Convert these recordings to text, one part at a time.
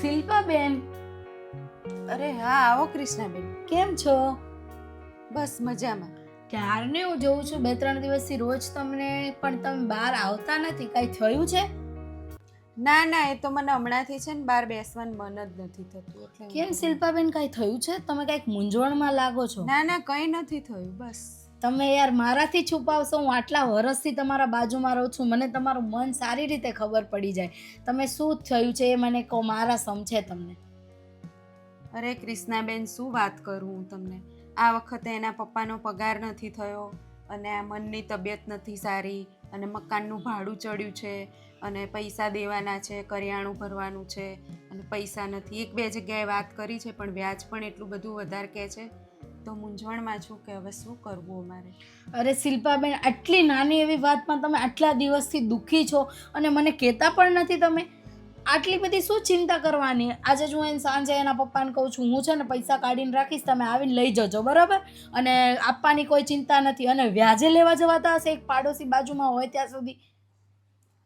શિલ્પાબેન? અરે હા આવો કૃષ્ણાબેન. કેમ છો? બસ મજામાં. ક્યારને હું જોઉં છું? બે ત્રણ દિવસથી રોજ તમને પણ તમે બહાર આવતા નથી? કાંઈ થયું છે? ના ના એ તો મને હમણાંથી છે ને બહાર બેસવાનું મન જ નથી થતું. એટલે કેમ શિલ્પાબેન કાંઈ થયું છે? તમે કાંઈક મૂંઝવણમાં લાગો છો? ના ના કંઈ નથી થયું બસ. તમે યાર મારાથી છુપાવશો, હું આટલા વરસથી તમારા બાજુમાં રહું છું, મને તમારું મન સારી રીતે ખબર પડી જાય. તમે શું થયું છે એ મને કહો, મારા સમજે તમને. અરે કૃષ્ણાબેન, શું વાત કરું હું તમને? આ વખતે એના પપ્પાનો પગાર નથી થયો અને આ મનની તબિયત નથી સારી અને મકાનનું ભાડું ચડ્યું છે અને પૈસા દેવાના છે, કરિયાણું ભરવાનું છે અને પૈસા નથી. એક બે જગ્યાએ વાત કરી છે, પણ વ્યાજ પણ એટલું બધું વધારે કહે છે. તો મૂંઝવણમાં છું કે હવે શું કરવું અમારે? અરે શિલ્પાબેન આટલી નાની એવી વાતમાં તમે આટલા દિવસથી દુઃખી છો અને મને કહેતા પણ નથી તમે. આટલી બધી શું ચિંતા કરવાની? આજે જ હું એને સાંજે એના પપ્પાને કહું છું હું છે ને પૈસા કાઢીને રાખીશ તમે આવીને લઈ જજો બરાબર? અને આપવાની કોઈ ચિંતા નથી. અને વ્યાજે લેવા જવાતા હશે એક પાડોશી બાજુમાં હોય ત્યાં સુધી.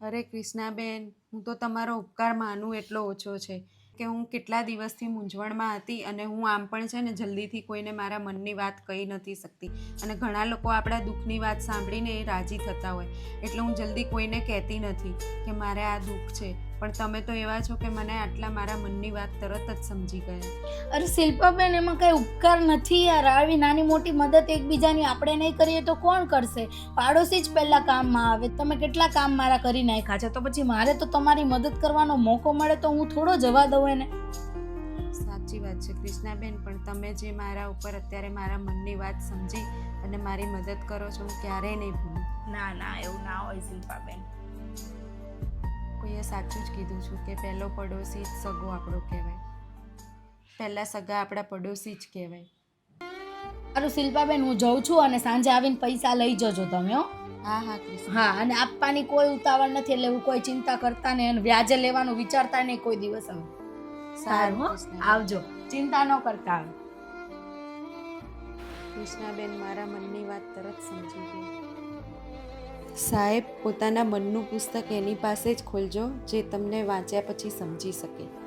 અરે કૃષ્ણાબેન હું તો તમારો ઉપકાર માનું એટલો ઓછો છે. કે હું કેટલા દિવસથી મૂંઝવણમાં હતી અને હું આમ પણ છે ને જલ્દીથી કોઈને મારા મનની વાત કહી નથી શકતી. અને ઘણા લોકો આપણા દુઃખની વાત સાંભળીને એ રાજી થતા હોય. એટલે હું જલ્દી કોઈને કહેતી નથી કે મારે આ દુઃખ છે. પણ તમે તો એવા છો કે મને આટલા મારા મનની વાત તરત જ સમજી ગયા. અરે શિલ્પાબેન એમાં કઈ ઉપકાર નથી યાર. આવી નાની મોટી મદદ એકબીજાની આપણે નહીં કરીએ તો કોણ કરશે? પાડોશી જ પહેલા કામમાં આવે. તમે કેટલા કામ મારા કરી નાખ્યા છે? તો પછી મારે તો તમારી મદદ કરવાનો મોકો મળે તો હું થોડો જવા દઉં એને. સાચી વાત છે કૃષ્ણાબેન પણ તમે જે મારા ઉપર અત્યારે મારા મનની વાત સમજી અને મારી મદદ કરો છો હું ક્યારેય નહીં ભૂલું. ના ના એવું ના હોય શિલ્પાબેન. કોઈએ સાચું જ કીધું છું કે પહેલો પડોશી જ સગો આપણો કહેવાય. પહેલા સગા આપણા પડોશી જ કહેવાય. અરે શિલ્પાબેન હું જઉં છું અને સાંજે આવીને પૈસા લઈ જજો તમે હો. હા હા હા અને આપવાની કોઈ ઉતાવળ નથી એટલે એવું કોઈ ચિંતા કરતા નહીં અને વ્યાજે લેવાનું વિચારતા નહીં કોઈ દિવસ હવે. સારું હો. આવજો. ચિંતા ન કરતા કૃષ્ણાબેન મારા મનની વાત તરત સમજી ગઈ. સાહેબ પોતાના મનનું પુસ્તક એની પાસે જ ખોલજો જે તમને વાંચ્યા પછી સમજી શકે.